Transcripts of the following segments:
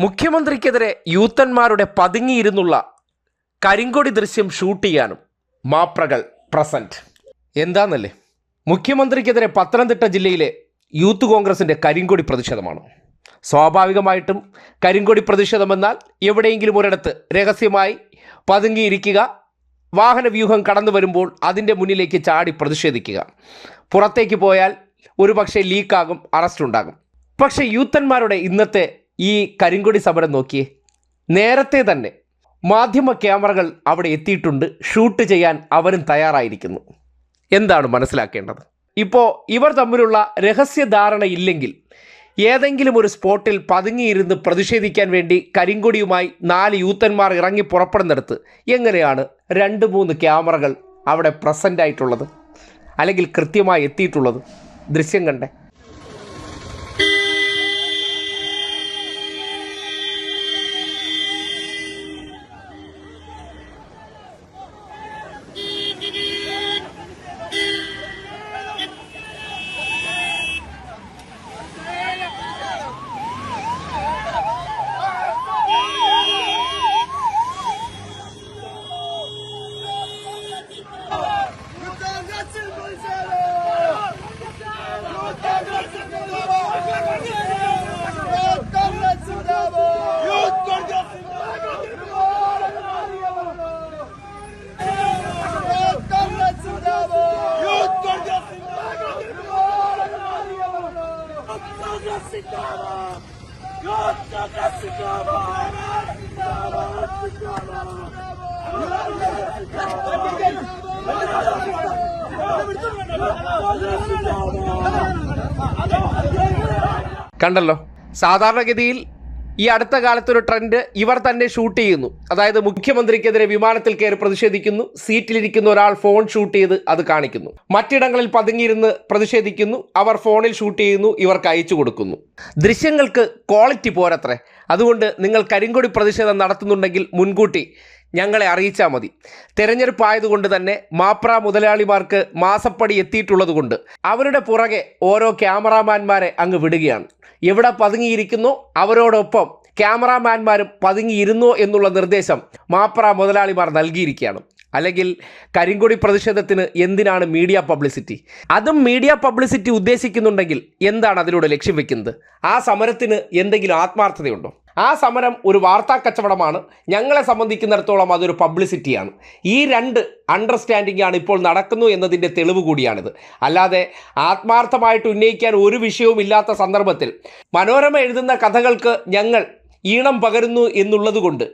മുഖ്യമന്ത്രിക്കെതിരെ യൂത്തന്മാരുടെ പതുങ്ങിയിരുന്നുള്ള കരിങ്കൊടി ദൃശ്യം ഷൂട്ട് ചെയ്യാനും മാപ്രകൾ പ്രസന്റ്. എന്താന്നല്ലേ? മുഖ്യമന്ത്രിക്കെതിരെ പത്തനംതിട്ട ജില്ലയിലെ യൂത്ത് കോൺഗ്രസിന്റെ കരിങ്കൊടി പ്രതിഷേധമാണ്. സ്വാഭാവികമായിട്ടും കരിങ്കൊടി പ്രതിഷേധമെന്നാൽ എവിടെയെങ്കിലും ഒരിടത്ത് രഹസ്യമായി പതുങ്ങിയിരിക്കുക വാഹനവ്യൂഹം കടന്നു വരുമ്പോൾ അതിന്റെ മുന്നിലേക്ക് ചാടി പ്രതിഷേധിക്കുക. പുറത്തേക്ക് പോയാൽ ഒരുപക്ഷെ ലീക്കാകും അറസ്റ്റ് ഉണ്ടാകും പക്ഷേ യൂത്തന്മാരുടെ ഇന്നത്തെ ഈ കരിങ്കൊടി സമരം നോക്കിയേ. നേരത്തെ തന്നെ മാധ്യമ ക്യാമറകൾ അവിടെ എത്തിയിട്ടുണ്ട്. ഷൂട്ട് ചെയ്യാൻ അവരും തയ്യാറായിരിക്കുന്നു. എന്താണ് മനസ്സിലാക്കേണ്ടത്? ഇപ്പോൾ ഇവർ തമ്മിലുള്ള രഹസ്യധാരണ ഇല്ലെങ്കിൽ ഏതെങ്കിലും ഒരു സ്പോട്ടിൽ പതുങ്ങിയിരുന്ന് പ്രതിഷേധിക്കാൻ വേണ്ടി കരിങ്കൊടിയുമായി നാല് യൂത്തന്മാർ ഇറങ്ങി പുറപ്പെടുന്നിടത്ത് എങ്ങനെയാണ് രണ്ട് മൂന്ന് ക്യാമറകൾ അവിടെ പ്രസന്റ് ആയിട്ടുള്ളത്? അല്ലെങ്കിൽ കൃത്യമായി എത്തിയിട്ടുള്ളത്? ദൃശ്യം കണ്ടേ. കണ്ടല്ലോ. സാധാരണഗതിയിൽ ഈ അടുത്ത കാലത്തൊരു ട്രെൻഡ് ഇവർ തന്നെ ഷൂട്ട് ചെയ്യുന്നു. അതായത് മുഖ്യമന്ത്രിക്കെതിരെ വിമാനത്തിൽ കയറി പ്രതിഷേധിക്കുന്നു. സീറ്റിലിരിക്കുന്ന ഒരാൾ ഫോൺ ഷൂട്ട് ചെയ്ത് അത് കാണിക്കുന്നു. മറ്റിടങ്ങളിൽ പതുങ്ങിയിരുന്ന് പ്രതിഷേധിക്കുന്നു. അവർ ഫോണിൽ ഷൂട്ട് ചെയ്യുന്നു. ഇവർക്ക് അയച്ചു കൊടുക്കുന്നു. ദൃശ്യങ്ങൾക്ക് ക്വാളിറ്റി പോരത്രേ. അതുകൊണ്ട് നിങ്ങൾ കരിങ്കൊടി പ്രതിഷേധം നടത്തുന്നുണ്ടെങ്കിൽ മുൻകൂട്ടി ഞങ്ങളെ അറിയിച്ചാൽ മതി. തെരഞ്ഞെടുപ്പ് ആയതുകൊണ്ട് തന്നെ മാപ്ര മുതലാളിമാർക്ക് മാസപ്പടി എത്തിയിട്ടുള്ളതുകൊണ്ട് അവരുടെ പുറകെ ഓരോ ക്യാമറാമാന്മാരെ അങ്ങ് വിടുകയാണ്. എവിടെ പതുങ്ങിയിരിക്കുന്നു? അവരോടൊപ്പം ക്യാമറാമാൻമാരും പതുങ്ങിയിരുന്നോ എന്നുള്ള നിർദ്ദേശം മാപ്ര മുതലാളിമാർ നൽകിയിരിക്കുകയാണ്. അല്ലെങ്കിൽ കരിങ്കൊടി പ്രതിഷേധത്തിന് എന്തിനാണ് മീഡിയ പബ്ലിസിറ്റി അതും മീഡിയ പബ്ലിസിറ്റി ഉദ്ദേശിക്കുന്നുണ്ടെങ്കിൽ എന്താണ് അതിലൂടെ ലക്ഷ്യം വെക്കുന്നത്? ആ സമരത്തിന് എന്തെങ്കിലും ആത്മാർത്ഥതയുണ്ടോ? ആ സമരം ഒരു വാർത്താ കച്ചവടമാണ്. ഞങ്ങളെ സംബന്ധിക്കുന്നിടത്തോളം അതൊരു പബ്ലിസിറ്റിയാണ് ഈ രണ്ട് അണ്ടർസ്റ്റാൻഡിംഗ് ആണ് ഇപ്പോൾ നടക്കുന്നു എന്നതിന്റെ തെളിവ് കൂടിയാണിത്. അല്ലാതെ ആത്മാർത്ഥമായിട്ട് ഉന്നയിക്കാൻ ഒരു വിഷയവും ഇല്ലാത്ത സന്ദർഭത്തിൽ മനോരമ എഴുതുന്ന കഥകൾക്ക് ഞങ്ങൾ ഈണം പകരുന്നു എന്നുള്ളത്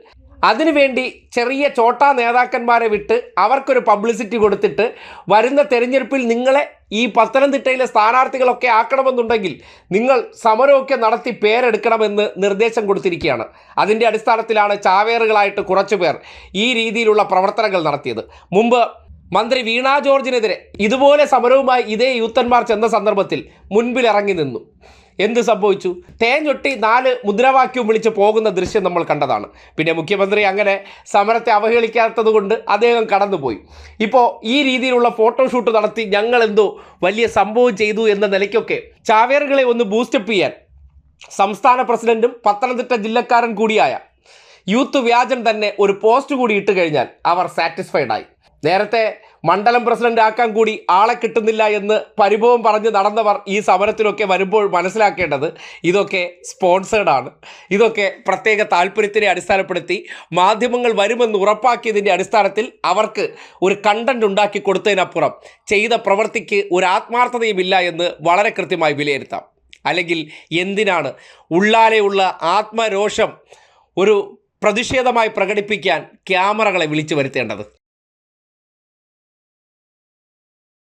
അതിനുവേണ്ടി ചെറിയ ചോട്ടാ നേതാക്കന്മാരെ വിട്ട് അവർക്കൊരു പബ്ലിസിറ്റി കൊടുത്തിട്ട് വരുന്ന തെരഞ്ഞെടുപ്പിൽ നിങ്ങളെ ഈ പത്തനംതിട്ടയിലെ സ്ഥാനാർത്ഥികളൊക്കെ ആക്കണമെന്നുണ്ടെങ്കിൽ നിങ്ങൾ സമരമൊക്കെ നടത്തി പേരെടുക്കണമെന്ന് നിർദ്ദേശം കൊടുത്തിരിക്കുകയാണ്. അതിന്റെ അടിസ്ഥാനത്തിലാണ് ചാവേറുകളായിട്ട് കുറച്ചു പേർ ഈ രീതിയിലുള്ള പ്രവർത്തനങ്ങൾ നടത്തിയത്. മുമ്പ് മന്ത്രി വീണ ജോർജിനെതിരെ ഇതുപോലെ സമരവുമായി ഇതേ യൂത്തന്മാർ ചെന്ന സന്ദർഭത്തിൽ മുൻപിലിറങ്ങി നിന്നു. എന്ത് സംഭവിച്ചു? തേഞ്ഞൊട്ടി നാല് മുദ്രാവാക്യവും വിളിച്ച് പോകുന്ന ദൃശ്യം നമ്മൾ കണ്ടതാണ്. പിന്നെ മുഖ്യമന്ത്രി അങ്ങനെ സമരത്തെ അവഹേളിക്കാത്തത് കൊണ്ട് അദ്ദേഹം കടന്നുപോയി. ഇപ്പോൾ ഈ രീതിയിലുള്ള ഫോട്ടോഷൂട്ട് നടത്തി ഞങ്ങൾ എന്തോ വലിയ സംഭവം ചെയ്തു എന്ന നിലയ്ക്കൊക്കെ ചാവേറുകളെ ഒന്ന് ബൂസ്റ്റപ്പ് ചെയ്യാൻ സംസ്ഥാന പ്രസിഡന്റും പത്തനംതിട്ട ജില്ലക്കാരൻ കൂടിയായ യൂത്ത് വ്യാജൻ തന്നെ ഒരു പോസ്റ്റ് കൂടി ഇട്ട് കഴിഞ്ഞാൽ അവർ സാറ്റിസ്ഫൈഡ് ആയി. നേരത്തെ മണ്ഡലം പ്രസിഡന്റ് ആക്കാൻ കൂടി ആളെ കിട്ടുന്നില്ല എന്ന് പരിഭവം പറഞ്ഞ് നടന്നവർ ഈ സമരത്തിലൊക്കെ വരുമ്പോൾ മനസ്സിലാക്കേണ്ടത് ഇതൊക്കെ സ്പോൺസേഡാണ് ഇതൊക്കെ പ്രത്യേക താല്പര്യത്തിനെ അടിസ്ഥാനപ്പെടുത്തി മാധ്യമങ്ങൾ വരുമെന്ന് ഉറപ്പാക്കിയതിന്റെ അടിസ്ഥാനത്തിൽ അവർക്ക് ഒരു കണ്ടന്റ് ഉണ്ടാക്കി കൊടുത്തതിനപ്പുറം ചെയ്ത പ്രവൃത്തിക്ക് ഒരു ആത്മാർത്ഥതയുമില്ല എന്ന് വളരെ കൃത്യമായി വിലയിരുത്താം. അല്ലെങ്കിൽ എന്തിനാണ് ഉള്ളാലെയുള്ള ആത്മരോഷം ഒരു പ്രതിഷേധമായി പ്രകടിപ്പിക്കാൻ ക്യാമറകളെ വിളിച്ചു വരുത്തേണ്ടത്?